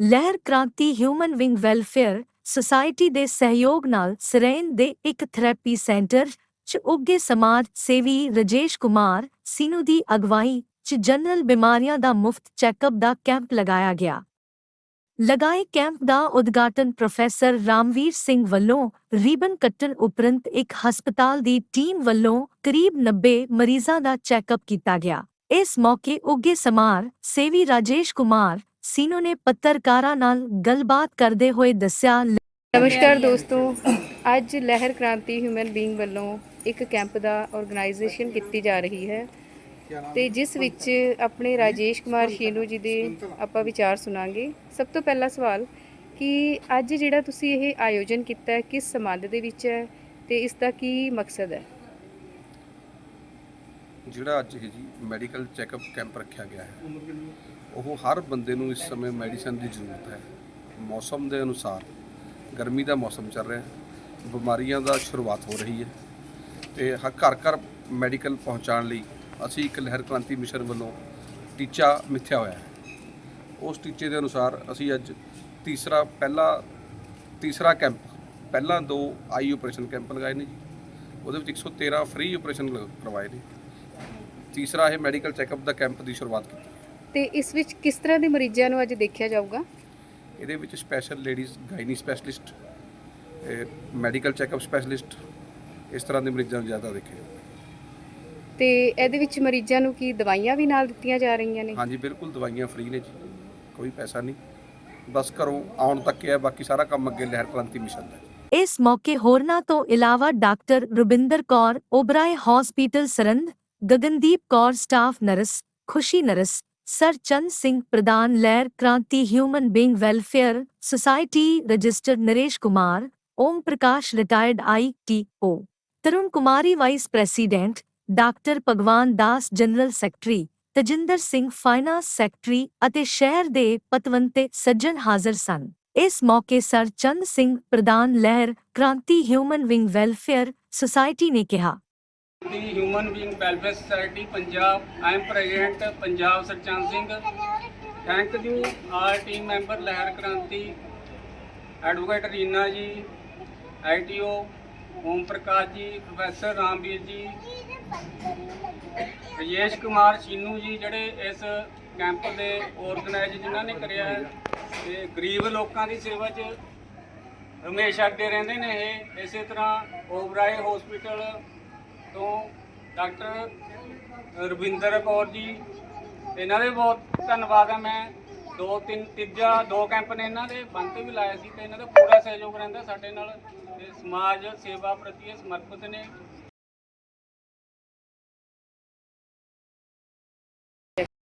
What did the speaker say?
ਲਹਿਰ Kranti human wing welfare society ਦੇ ਸਹਿਯੋਗ ਨਾਲ ਸਰੇਨ ਦੇ ਇੱਕ ਥੈਰੇਪੀ ਸੈਂਟਰ 'ਚ ਉੱਗੇ ਸਮਾਜ ਸੇਵੀ ਰਜੇਸ਼ ਕੁਮਾਰ, ਸੀਨੂ ਦੀ ਅਗਵਾਈ 'ਚ ਜਨਰਲ ਬਿਮਾਰੀਆਂ ਦਾ ਮੁਫਤ ਚੈੱਕਅਪ ਦਾ ਕੈਂਪ ਲਗਾਇਆ ਗਿਆ। ਲਗਾਏ ਕੈਂਪ ਦਾ ਉਦਘਾਟਨ ਪ੍ਰੋਫੈਸਰ ਰਾਮਵੀਰ ਸਿੰਘ ਵੱਲੋਂ ਰੀਬਨ ਕੱਟਣ ਉਪਰੰਤ ਇੱਕ ਹਸਪਤਾਲ ਦੀ ਟੀਮ ਵੱਲੋਂ ਕਰੀਬ 90 ਮਰੀਜ਼ਾਂ ਦਾ ਚੈੱਕਅਪ ਕੀਤਾ ਗਿਆ। ਇਸ ਮੌਕੇ ਉੱਗੇ ਸਮਾਰ ਸੇਵੀ ਰਾਜੇਸ਼ ਕੁਮਾਰ ਸੀਨੋ ਨੇ ਪੱਤਰਕਾਰਾਂ ਨਾਲ ਗੱਲਬਾਤ ਕਰਦੇ ਹੋਏ ਦੱਸਿਆ ਨਮਸਕਾਰ ਦੋਸਤੋ, ਅੱਜ ਲਹਿਰ ਕ੍ਰਾਂਤੀ ਹਿਊਮਨ ਬੀਇੰਗ ਵੱਲੋਂ ਇੱਕ ਕੈਂਪ ਦਾ ਆਰਗੇਨਾਈਜੇਸ਼ਨ ਕੀਤੀ ਜਾ ਰਹੀ ਹੈ ਤੇ ਜਿਸ ਵਿੱਚ ਆਪਣੇ ਰਾਜੇਸ਼ ਕੁਮਾਰ ਸ਼ੀਨੂ ਜੀ ਦੇ ਆਪਾਂ ਵਿਚਾਰ ਸੁਣਾਂਗੇ। ਸਭ ਤੋਂ ਪਹਿਲਾ ਸਵਾਲ ਕਿ ਅੱਜ ਜਿਹੜਾ ਤੁਸੀਂ ਇਹ ਆਯੋਜਨ ਕੀਤਾ ਕਿਸ ਸੰਬੰਧ ਦੇ ਵਿੱਚ ਹੈ ਤੇ ਇਸ ਦਾ ਕੀ ਮਕਸਦ ਹੈ? ਜਿਹੜਾ ਅੱਜ ਇਹ ਜੀ ਮੈਡੀਕਲ ਚੈੱਕਅਪ ਕੈਂਪ ਰੱਖਿਆ ਗਿਆ ਹੈ, ਉਹ ਹਰ ਬੰਦੇ ਨੂੰ ਇਸ ਸਮੇਂ ਮੈਡੀਸਨ ਦੀ ਜ਼ਰੂਰਤ ਹੈ। ਮੌਸਮ ਦੇ ਅਨੁਸਾਰ ਗਰਮੀ ਦਾ ਮੌਸਮ ਚੱਲ ਰਿਹਾ ਹੈ, ਬਿਮਾਰੀਆਂ ਦਾ ਸ਼ੁਰੂਆਤ ਹੋ ਰਹੀ ਹੈ ਤੇ ਹ- ਘਰ ਘਰ ਮੈਡੀਕਲ ਪਹੁੰਚਾਉਣ ਲਈ ਅਸੀਂ ਇੱਕ ਲਹਿਰ ਕ੍ਰਾਂਤੀ ਮਿਸ਼ਨ ਵੱਲੋਂ ਟੀਚਾ ਮਿੱਥਿਆ ਹੋਇਆ ਹੈ। ਉਸ ਟੀਚੇ ਦੇ ਅਨੁਸਾਰ ਅਸੀਂ ਅੱਜ ਤੀਸਰਾ ਪਹਿਲਾ, ਤੀਸਰਾ ਕੈਂਪ, ਪਹਿਲਾਂ ਦੋ ਆਈ ਆਪਰੇਸ਼ਨ ਕੈਂਪ ਲਗਾਏ ਨੇ ਜੀ। ਉਹਦੇ ਵਿੱਚ 113 ਫ੍ਰੀ ਆਪਰੇਸ਼ਨ ਕਰਵਾਏ ਨੇ। ਤੀਸਰਾ ਇਹ ਮੈਡੀਕਲ ਚੈੱਕਅਪ ਦਾ ਕੈਂਪ ਦੀ ਸ਼ੁਰੂਆਤ ਕੀਤੀ। ਤੇ ਇਸ ਵਿੱਚ ਕਿਸ ਤਰ੍ਹਾਂ ਦੇ ਮਰੀਜ਼ਾਂ ਨੂੰ ਅੱਜ ਦੇਖਿਆ ਜਾਊਗਾ? ਇਹਦੇ ਵਿੱਚ special ladies gynae specialist medical checkup specialist ਇਸ ਤਰ੍ਹਾਂ ਦੇ ਮਰੀਜ਼ਾਂ ਨੂੰ ਜ਼ਿਆਦਾ ਦੇਖਿਆ ਤੇ ਇਹਦੇ ਵਿੱਚ ਮਰੀਜ਼ਾਂ ਨੂੰ ਕੀ ਦਵਾਈਆਂ ਵੀ ਨਾਲ ਦਿੱਤੀਆਂ ਜਾ ਰਹੀਆਂ ਨੇ? ਹਾਂਜੀ ਬਿਲਕੁਲ ਦਵਾਈਆਂ ਫ੍ਰੀ ਨੇ ਜੀ ਕੋਈ ਪੈਸਾ ਨਹੀਂ। ਬਸ ਘਰੋਂ ਆਉਣ ਤੱਕ ਹੀ ਬਾਕੀ ਸਾਰਾ ਕੰਮ ਅੱਗੇ ਲਹਿਰ ਕ੍ਰਾਂਤੀ ਮਿਸ਼ਨ ਦਾ। ਇਸ ਮੌਕੇ ਹੋਰਨਾਂ ਤੋਂ ਇਲਾਵਾ doctor Rubinder Kaur Oberoi hospital ਸਰੰਦ Gagandeep Kaur staff nurse, Khushi nurse, Sar Chand Singh ਪ੍ਰਧਾਨ Lehar Kranti human being welfare society register Naresh Kumar, Om Prakash retired ITO Tarun Kumari vice president, doctor Bhagwan Das general secretary, Tajinder Singh finance secretary ਅਤੇ ਸ਼ਹਿਰ ਦੇ ਪਤਵੰਤੇ ਸੱਜਣ ਹਾਜ਼ਰ ਸਨ। ਇਸ ਮੌਕੇ sir ਚੰਦ ਸਿੰਘ ਪ੍ਰਧਾਨ Lehar Kranti human wing welfare society ਨੇ ਕਿਹਾ the human being welfare society Punjab I am president Punjab Sarchand Singh thank you all team member Lehar Kranti advocate Reena ਜੀ ਆਈਟੀਓ ਓਮ ਪ੍ਰਕਾਸ਼ ਜੀ ਪ੍ਰੋਫੈਸਰ ਰਾਮਵੀਰ ਜੀ ਰਜੇਸ਼ ਕੁਮਾਰ ਸ਼ੀਨੂ ਜੀ ਜਿਹੜੇ ਇਸ ਕੈਂਪ ਦੇ ਆਰਗੇਨਾਈਜ਼ ਜਿਨ੍ਹਾਂ ਨੇ ਕਰਿਆ ਹੈ, ਤੇ ਗਰੀਬ ਲੋਕਾਂ ਦੀ ਸੇਵਾ 'ਚ ਹਮੇਸ਼ਾ ਅੱਗੇ ਰਹਿੰਦੇ ਨੇ ਇਹ, ਇਸੇ ਤਰ੍ਹਾਂ ਓਬਰਾਏ ਹਸਪੀਟਲ ਤੋਂ ਡਾਕਟਰ ਰਵਿੰਦਰ ਕੌਰ ਜੀ, ਇਹਨਾਂ ਦੇ ਬਹੁਤ ਧੰਨਵਾਦ ਹੈ ਮੈਂ ਦੋ ਤਿੰਨ ਤੀਜਾ ਦੋ ਕੈਂਪ ਨੇ ਇਹਨਾਂ ਦੇ, ਬੰਦ ਤੇ ਵੀ ਲਾਇਆ ਸੀ ਤੇ ਇਹਨਾਂ ਦਾ ਪੂਰਾ ਸਹਿਯੋਗ ਰਹਿੰਦਾ ਸਾਡੇ ਨਾਲ। ਤੇ ਸਮਾਜ ਸੇਵਾ ਪ੍ਰਤੀ ਇਹ ਸਮਰਪਿਤ ਨੇ।